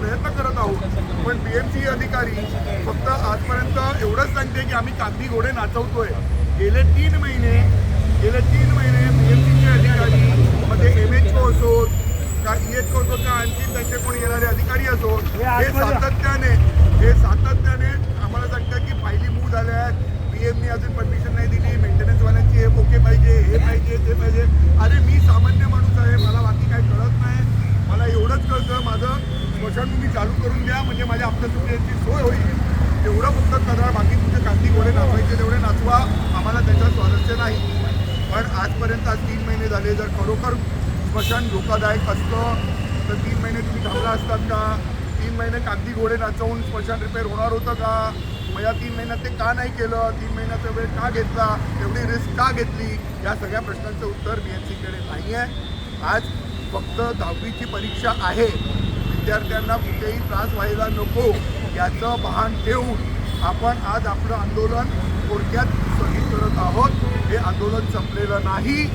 प्रयत्न करत आहोत पण बीएमसी अधिकारी फक्त आजपर्यंत एवढंच सांगते की आम्ही कागदी घोडे नाचवतोय. गेले तीन महिने गेले तीन महिने बीएमसीचे अधिकारी मध्ये एम एच ओ असोत का ई एच ओ असोत का आणखी त्यांचे कोणी येणारे अधिकारी असोत हे सातत्याने हे सातत्याने आम्हाला सांगतात की फायली मूव झाल्या आहेत. पीएमनी अजून परमिशन नाही दिली तुम्ही चालू करून द्या म्हणजे माझ्या आपल्यासुद्धा सोय होईल. तेवढं फक्त करा बाकी तुमचे कांदी घोडे नाचवायचे तेवढे नाचवा. आम्हाला त्याच्यात स्वारस्य नाही. पण आजपर्यंत आज तीन महिने झाले. जर खरोखर स्मशान धोकादायक असतं तर तीन महिने तुम्ही थांबला असतात का? तीन महिने कागदी घोडे नाचवून स्मशान रिपेअर होणार होतं का? मग या तीन महिन्यात ते का नाही केलं? तीन महिन्याचा वेळ का घेतला? एवढी रिस्क का घेतली? या सगळ्या प्रश्नांचं उत्तर बी एम सीकडे नाही आहे आज फक्त दहावीची परीक्षा आहे. विद्यार्थ्यांना कुठेही त्रास व्हायला नको याचं भान ठेवून आपण आज आपलं आंदोलन थोडक्यात स्थगित करत आहोत. हे आंदोलन संपलेलं नाही.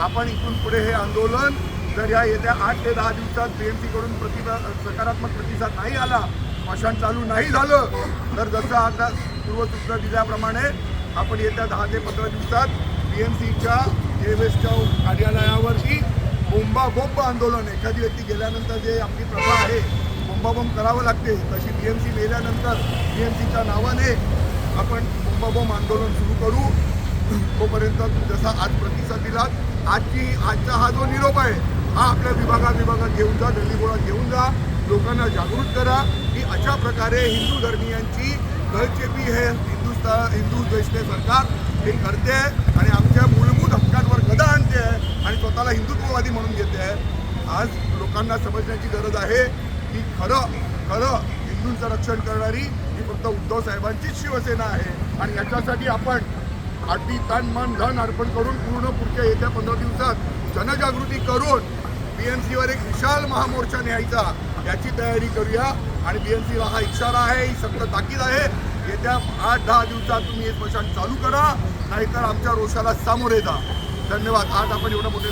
आपण इथून पुढे हे आंदोलन जर या येत्या आठ ते दहा दिवसात पी एम सीकडून प्रतिभा सकारात्मक प्रतिसाद नाही आला स्मशान चालू नाही झालं तर जसं आता पूर्वसूचना दिल्याप्रमाणे आपण येत्या दहा ते पंधरा दिवसात पी एम सीच्या वेस्टच्या कार्यालयावरती बोंबाबोंब आंदोलन. एखादी व्यक्ती गेल्यानंतर जे आपली प्रथा आहे बोंबाबोंब करावं लागते. तशी बी एम सी गेल्यानंतर बी एम सीच्या नावाने आपण बोंबाबोंब आंदोलन सुरू करू. तोपर्यंत जसा आज प्रतिसाद दिला आजची आजचा हा जो निरोप आहे हा आपल्या विभागा विभागात घेऊन जा गल्लीगोळा घेऊन जा. लोकांना जागृत करा की अशा प्रकारे हिंदू धर्मियांची गळचेपी हे हिंदुस्ता हिंदू द्वेषते सरकार हे करते. आणि आमच्या मूळ हक्कांवर गदा आणते आहे आणि राष्ट्रवादी म्हणून घेते आहे. आज लोकांना समजण्याची गरज आहे की खरं खरं हिंदूंचं रक्षण करणारी ही फक्त उद्धव साहेबांचीच शिवसेना आहे. आणि याच्यासाठी आपण अटी तन मन धन अर्पण करून पूर्ण पुढच्या येत्या पंधरा दिवसात जनजागृती करून बीएमसीवर एक विशाल महामोर्चा न्यायचा याची तयारी करूया. आणि बीएमसीला हा इशारा आहे ही सगळं ताकीद आहे. येत्या आठ दहा दिवसात तुम्ही हे स्मशान चालू करा. नाहीतर आमच्या रोषाला सामोरे जा. धन्यवाद. आज आपण एवढं मोठे